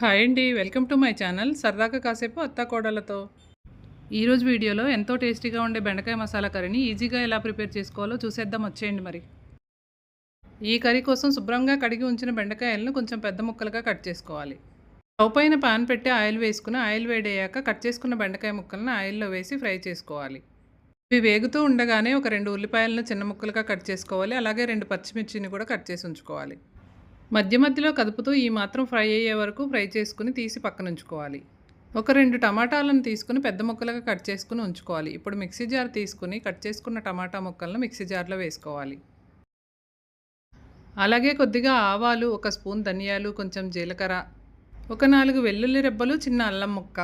Hi అండి welcome to my channel. సరదాగా కాసేపు అత్త కోడలతో ఈరోజు వీడియోలో ఎంతో టేస్టీగా ఉండే బెండకాయ మసాలా కర్రీని ఈజీగా ఎలా ప్రిపేర్ చేసుకోవాలో చూసేద్దాం వచ్చేయండి మరి. ఈ కర్రీ కోసం శుభ్రంగా కడిగి ఉంచిన బెండకాయలను కొంచెం పెద్ద ముక్కలుగా కట్ చేసుకోవాలి. స్టవ్ పైన పాన్ పెట్టి ఆయిల్ వేసుకుని ఆయిల్ వేడయ్యాక కట్ చేసుకున్న బెండకాయ ముక్కలను ఆయిల్లో వేసి ఫ్రై చేసుకోవాలి. ఇవి వేగుతూ ఉండగానే ఒక రెండు ఉల్లిపాయలను చిన్న ముక్కలుగా కట్ చేసుకోవాలి. అలాగే రెండు పచ్చిమిర్చిని కూడా కట్ చేసి ఉంచుకోవాలి. మధ్య మధ్యలో కదుపుతూ ఈ మాత్రం ఫ్రై అయ్యే వరకు ఫ్రై చేసుకుని తీసి పక్కన ఉంచుకోవాలి ఒక రెండు టమాటాలను తీసుకుని పెద్ద ముక్కలుగా కట్ చేసుకుని ఉంచుకోవాలి. ఇప్పుడు మిక్సీ జార్ తీసుకుని కట్ చేసుకున్న టమాటా ముక్కలను మిక్సీ జార్లో వేసుకోవాలి. అలాగే కొద్దిగా ఆవాలు ఒక స్పూన్ ధనియాలు కొంచెం జీలకర్ర ఒక నాలుగు వెల్లుల్లి రెబ్బలు చిన్న అల్లం ముక్క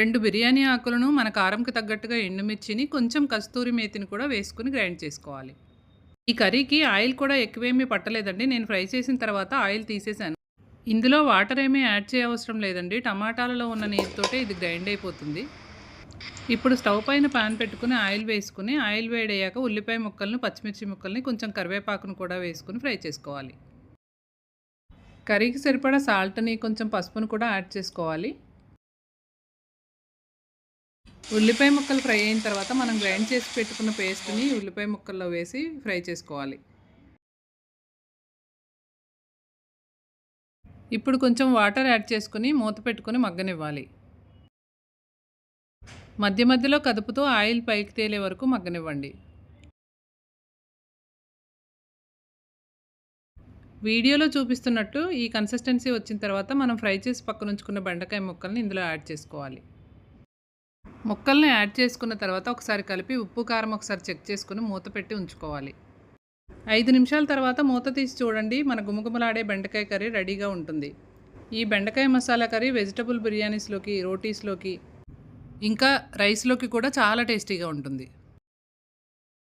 రెండు బిర్యానీ ఆకులను మన కారంకి తగ్గట్టుగా ఎండుమిర్చిని కొంచెం కస్తూరి మేతిని కూడా వేసుకుని గ్రైండ్ చేసుకోవాలి. ఈ కర్రీకి ఆయిల్ కూడా ఎక్కువేమీ పట్టలేదండి. నేను ఫ్రై చేసిన తర్వాత ఆయిల్ తీసేసాను ఇందులో వాటర్ ఏమీ యాడ్ చేయవసరం లేదండి. టమాటాలలో ఉన్న నీరుతోటే ఇది గ్రైండ్ అయిపోతుంది. ఇప్పుడు స్టవ్ పైన పాన్ పెట్టుకుని ఆయిల్ వేసుకుని ఆయిల్ వేడయ్యాక ఉల్లిపాయ ముక్కలను పచ్చిమిర్చి ముక్కల్ని కొంచెం కరివేపాకును కూడా వేసుకుని ఫ్రై చేసుకోవాలి. కర్రీకి సరిపడా సాల్ట్ని కొంచెం పసుపును కూడా యాడ్ చేసుకోవాలి. ఉల్లిపాయ ముక్కలు ఫ్రై అయిన తర్వాత మనం గ్రైండ్ చేసి పెట్టుకున్న పేస్ట్ని ఉల్లిపాయ ముక్కల్లో వేసి ఫ్రై చేసుకోవాలి. ఇప్పుడు కొంచెం వాటర్ యాడ్ చేసుకుని మూత పెట్టుకుని మగ్గనివ్వాలి. మధ్య మధ్యలో కదుపుతూ ఆయిల్ పైకి తేలే వరకు మగ్గనివ్వండి. వీడియోలో చూపిస్తున్నట్టు ఈ కన్సిస్టెన్సీ వచ్చిన తర్వాత మనం ఫ్రై చేసి పక్కనుంచుకున్న బెండకాయ ముక్కల్ని ఇందులో యాడ్ చేసుకోవాలి. ముక్కల్ని యాడ్ చేసుకున్న తర్వాత ఒకసారి కలిపి ఉప్పు కారం ఒకసారి చెక్ చేసుకుని మూత పెట్టి ఉంచుకోవాలి. ఐదు నిమిషాల తర్వాత మూత తీసి చూడండి. మన గుమగుమలాడే బెండకాయ కర్రీ రెడీగా ఉంటుంది. ఈ బెండకాయ మసాలా కర్రీ వెజిటబుల్ బిర్యానీస్లోకి రోటీస్లోకి ఇంకా రైస్లోకి కూడా చాలా టేస్టీగా ఉంటుంది.